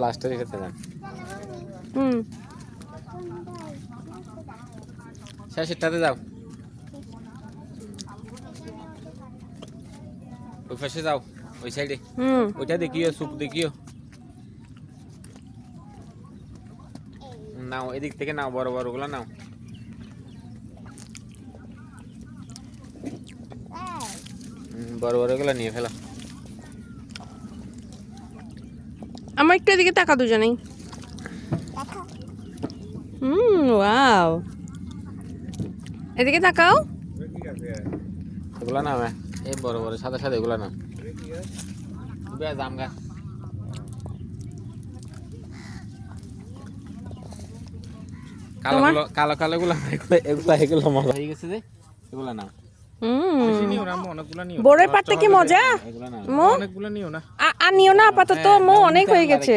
লাস্টে রেখেছে যান। হুম। শেষেরটাতে যাও। ওই পাশে যাও ওই সাইডে। হুম। ওইটা দেখিও সুপ দেখিও। নাও এদিক থেকে নাও বড় বড়গুলো নাও হুম, বড় বড়গুলো নিয়ে ফেলো। আমার একটু এদিকে তাকা দুজনেই। হুম ওয়াও। এদিকে তাকাও। এগুলো নাও হ্যাঁ। এই বড় বড় সাদা সাদা এগুলো আম গাছ। কালো কালো কালো গুলো না, এগুলো এগুলো এগুলো মজা। হয়ে গেছে যে এগুলো না পাতটা কি মজা? এগুলো অনেকগুলো নিও না। আর নিও না আপাতত মো অনেক হয়ে গেছে।